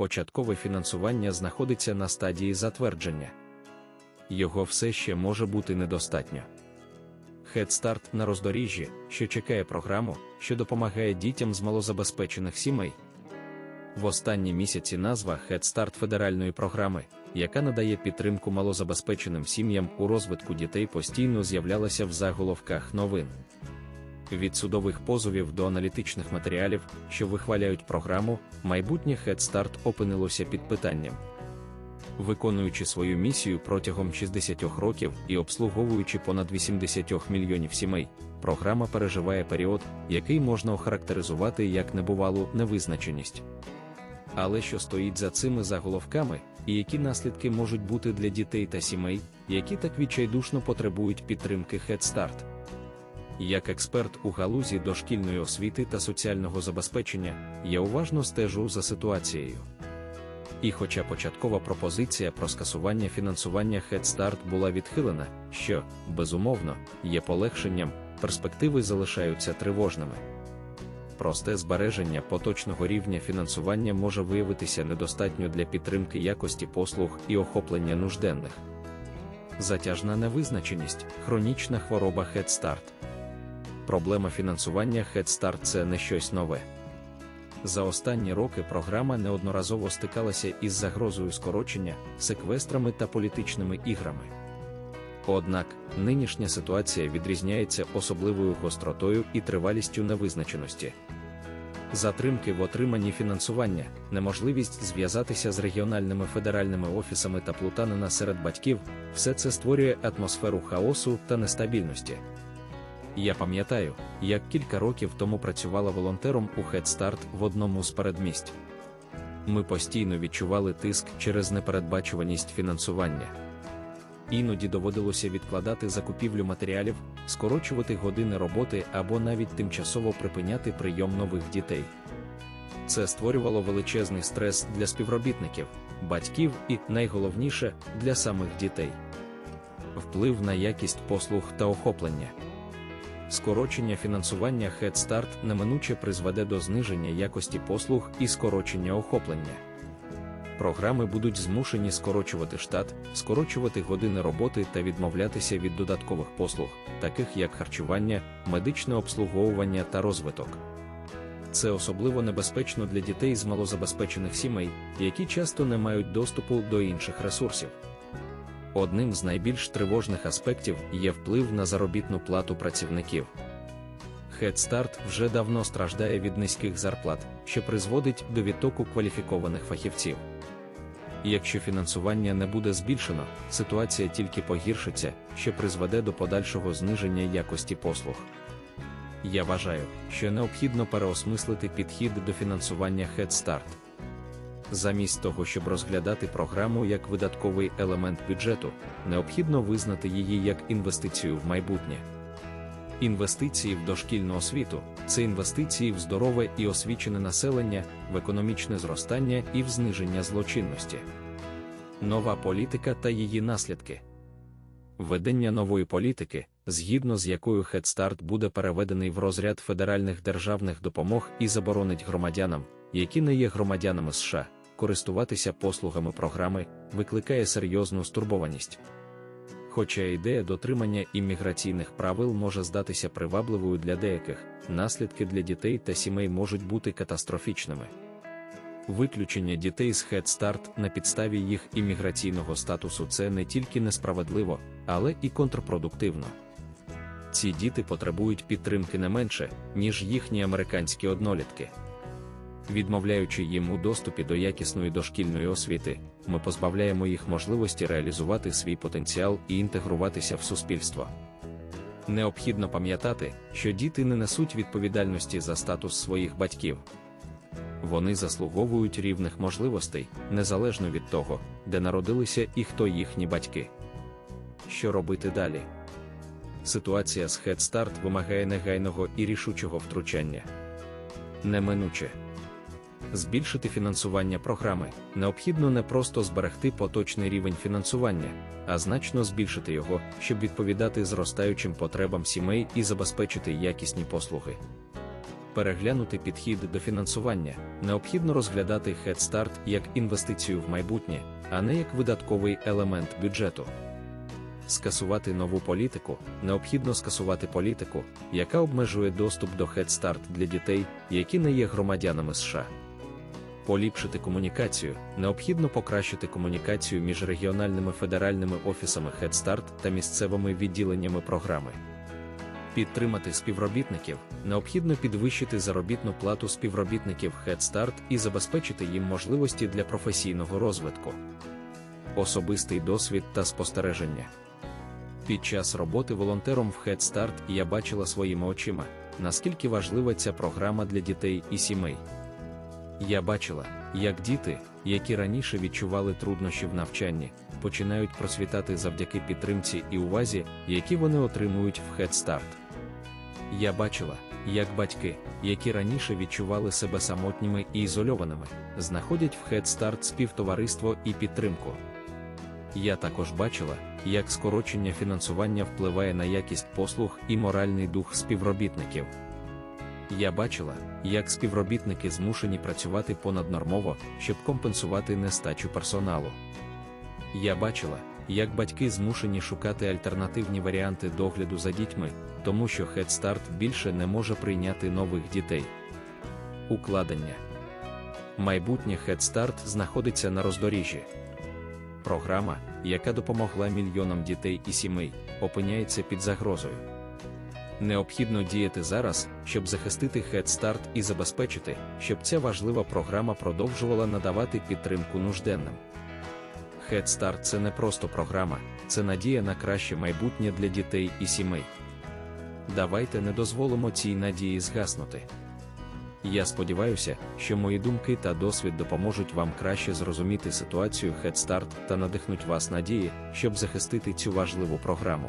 початкове фінансування знаходиться на стадії затвердження. Його все ще може бути недостатньо. Start на роздоріжжі, що чекає програму, що допомагає дітям з малозабезпечених сімей. В останні місяці назва Start федеральної програми, яка надає підтримку малозабезпеченим сім'ям у розвитку дітей, постійно з'являлася в заголовках новин. Від судових позовів до аналітичних матеріалів, що вихваляють програму, майбутнє Head Start опинилося під питанням. Виконуючи свою місію протягом 60 років і обслуговуючи понад 80 мільйонів сімей, програма переживає період, який можна охарактеризувати як небувалу невизначеність. Але що стоїть за цими заголовками, і які наслідки можуть бути для дітей та сімей, які так відчайдушно потребують підтримки Head Start? Як експерт у галузі дошкільної освіти та соціального забезпечення, я уважно стежу за ситуацією. І хоча початкова пропозиція про скасування фінансування Head Start була відхилена, що, безумовно, є полегшенням, перспективи залишаються тривожними. Просте збереження поточного рівня фінансування може виявитися недостатньо для підтримки якості послуг і охоплення нужденних. Затяжна невизначеність, хронічна хвороба Head Start. Проблема фінансування Head Start – це не щось нове. За останні роки програма неодноразово стикалася із загрозою скорочення, секвестрами та політичними іграми. Однак нинішня ситуація відрізняється особливою гостротою і тривалістю невизначеності. Затримки в отриманні фінансування, неможливість зв'язатися з регіональними федеральними офісами та плутанина серед батьків все це створює атмосферу хаосу та нестабільності. Я пам'ятаю, як кілька років тому працювала волонтером у Head Start в одному з передмість. Ми постійно відчували тиск через непередбачуваність фінансування. Іноді доводилося відкладати закупівлю матеріалів, скорочувати години роботи або навіть тимчасово припиняти прийом нових дітей. Це створювало величезний стрес для співробітників, батьків і, найголовніше, для самих дітей. Вплив на якість послуг та охоплення. Скорочення фінансування Head Start неминуче призведе до зниження якості послуг і скорочення охоплення. Програми будуть змушені скорочувати штат, скорочувати години роботи та відмовлятися від додаткових послуг, таких як харчування, медичне обслуговування та розвиток. Це особливо небезпечно для дітей з малозабезпечених сімей, які часто не мають доступу до інших ресурсів. Одним з найбільш тривожних аспектів є вплив на заробітну плату працівників. Head Start вже давно страждає від низьких зарплат, що призводить до відтоку кваліфікованих фахівців. Якщо фінансування не буде збільшено, ситуація тільки погіршиться, що призведе до подальшого зниження якості послуг. Я вважаю, що необхідно переосмислити підхід до фінансування Head Start. Замість того, щоб розглядати програму як видатковий елемент бюджету, необхідно визнати її як інвестицію в майбутнє. Інвестиції в дошкільну освіту це інвестиції в здорове і освічене населення, в економічне зростання і в зниження злочинності. Нова політика та її наслідки. Ведення нової політики, згідно з якою Start буде переведений в розряд федеральних державних допомог і заборонить громадянам, які не є громадянами США, користуватися послугами програми, викликає серйозну стурбованість. Хоча ідея дотримання імміграційних правил може здатися привабливою для деяких, наслідки для дітей та сімей можуть бути катастрофічними. Виключення дітей з Head Start на підставі їх імміграційного статусу це не тільки несправедливо, але і контрпродуктивно. Ці діти потребують підтримки не менше, ніж їхні американські однолітки. Відмовляючи їм у доступі до якісної дошкільної освіти, ми позбавляємо їх можливості реалізувати свій потенціал і інтегруватися в суспільство. Необхідно пам'ятати, що діти не несуть відповідальності за статус своїх батьків. Вони заслуговують рівних можливостей, незалежно від того, де народилися і хто їхні батьки. Що робити далі? Ситуація з Head Start вимагає негайного і рішучого втручання. Неминуче збільшити фінансування програми, необхідно не просто зберегти поточний рівень фінансування, а значно збільшити його, щоб відповідати зростаючим потребам сімей і забезпечити якісні послуги. Переглянути підхід до фінансування необхідно розглядати Head Start як інвестицію в майбутнє, а не як видатковий елемент бюджету. Скасувати нову політику необхідно скасувати політику, яка обмежує доступ до Head Start для дітей, які не є громадянами США. Поліпшити комунікацію необхідно покращити комунікацію між регіональними федеральними офісами Head Start та місцевими відділеннями програми. Підтримати співробітників необхідно підвищити заробітну плату співробітників Head Start і забезпечити їм можливості для професійного розвитку. Особистий досвід та спостереження. Під час роботи волонтером в Head Start я бачила своїми очима, наскільки важлива ця програма для дітей і сімей. Я бачила, як діти, які раніше відчували труднощі в навчанні, починають просвітати завдяки підтримці і увазі, які вони отримують в Head Start. Я бачила, як батьки, які раніше відчували себе самотніми і ізольованими, знаходять в Head Start співтовариство і підтримку. Я також бачила, як скорочення фінансування впливає на якість послуг і моральний дух співробітників. Я бачила, як співробітники змушені працювати понаднормово, щоб компенсувати нестачу персоналу. Я бачила, як батьки змушені шукати альтернативні варіанти догляду за дітьми, тому що Head Start більше не може прийняти нових дітей. Укладення майбутнє Head Start знаходиться на роздоріжжі. Програма, яка допомогла мільйонам дітей і сімей, опиняється під загрозою. Необхідно діяти зараз, щоб захистити Head Start і забезпечити, щоб ця важлива програма продовжувала надавати підтримку нужденним. Head Start – це не просто програма, це надія на краще майбутнє для дітей і сімей. Давайте не дозволимо цій надії згаснути. Я сподіваюся, що мої думки та досвід допоможуть вам краще зрозуміти ситуацію Head Start та надихнуть вас надії, щоб захистити цю важливу програму.